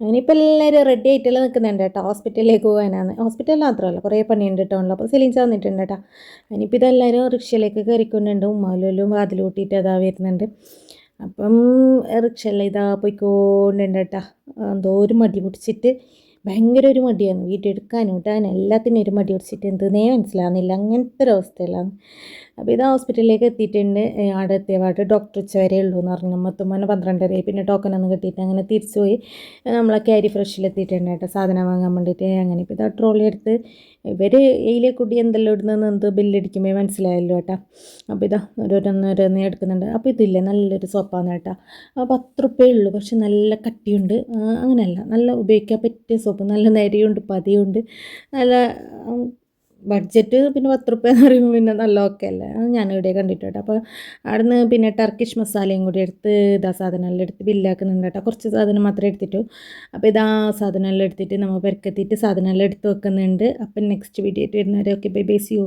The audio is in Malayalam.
അങ്ങനെയിപ്പോൾ എല്ലാവരും റെഡി ആയിട്ടെല്ലാം നിൽക്കുന്നുണ്ട് കേട്ടോ. ഹോസ്പിറ്റലിലേക്ക് പോകാനാണ്. ഹോസ്പിറ്റലിൽ മാത്രമല്ല കുറേ പണിയുണ്ട് ടൗണിൽ അപ്പോൾ സെലീൻസ് വന്നിട്ടുണ്ട് കേട്ടോ. ഇനിയിപ്പോൾ ഇതെല്ലാവരും റിക്ഷയിലേക്ക് കയറിക്കൊണ്ടുണ്ട് ഉമ്മാലും വാതിൽ കൂട്ടിയിട്ട് അതാ വരുന്നുണ്ട്. അപ്പം റിക്ഷയിൽ ഇതാ പോയിക്കൊണ്ടുണ്ട് കേട്ടോ. എന്തോ ഒരു മടി പിടിച്ചിട്ട് ഭയങ്കര ഒരു മടിയാണ് വീട്ടെടുക്കാനും ഇടാനും എല്ലാത്തിനും ഒരു മടി പിടിച്ചിട്ട് എന്തെന്നേ മനസ്സിലാവുന്നില്ല. അങ്ങനത്തെ ഒരു അവസ്ഥയിലാണ്. അപ്പോൾ ഇത് ഹോസ്പിറ്റലിലേക്ക് എത്തിയിട്ടുണ്ട്. അവിടെ എത്തിയപാട്ട് ഡോക്ടർ ഉച്ച വരെ ഉള്ളൂ എന്ന് പറഞ്ഞു. മൊത്തം പന്ത്രണ്ടരയായി. പിന്നെ ടോക്കൺ ഒന്നും കിട്ടിയിട്ട് അങ്ങനെ തിരിച്ചു പോയി. നമ്മളെ ക്യാരി ഫ്രഷിൽ എത്തിയിട്ടുണ്ട് കേട്ടോ. സാധനം വാങ്ങാൻ വേണ്ടിയിട്ട് അങ്ങനെ. ഇപ്പോൾ ഇതാ ട്രോളി എടുത്ത് ഇവർ എയിലെ കുട്ടി എന്തെല്ലാം ഇടുന്നതെന്ന് എന്ത് ബില്ലടിക്കുമ്പോൾ മനസ്സിലായല്ലോ കേട്ടോ. അപ്പോൾ ഇതാ ഓരോരോന്നോരോന്ന് എടുക്കുന്നുണ്ട്. അപ്പോൾ ഇതില്ലേ നല്ലൊരു സോപ്പാണ് കേട്ടോ. പത്ത് റുപ്യേ ഉള്ളൂ. പക്ഷെ നല്ല കട്ടിയുണ്ട്. അങ്ങനെയല്ല. നല്ല ഉപയോഗിക്കാൻ പറ്റിയ സോപ്പ് നല്ല നരിയുണ്ട് പതിയുണ്ട്. നല്ല ബഡ്ജറ്റ് പിന്നെ പത്ത് റുപ്യ എന്ന് പറയുമ്പോൾ പിന്നെ നല്ല ഓക്കെ അല്ലേ? ഞാൻ ഇവിടെ കണ്ടിട്ടുണ്ട്. അപ്പോൾ അവിടുന്ന് പിന്നെ ടർക്കിഷ് മസാലയും കൂടി എടുത്ത് ഇതാ സാധനമെല്ലാം എടുത്ത് ബില്ലാക്കുന്നുണ്ട് കേട്ടോ. കുറച്ച് സാധനം മാത്രമേ എടുത്തിട്ടു. അപ്പോൾ ഇതാ സാധനമെല്ലാം എടുത്തിട്ട് നമ്മൾ പെരക്കെത്തിയിട്ട് സാധനമെല്ലാം എടുത്ത് വെക്കുന്നുണ്ട്. അപ്പം നെക്സ്റ്റ് വീഡിയോ ആയിട്ട് വരുന്നവരെ okay bye bye see you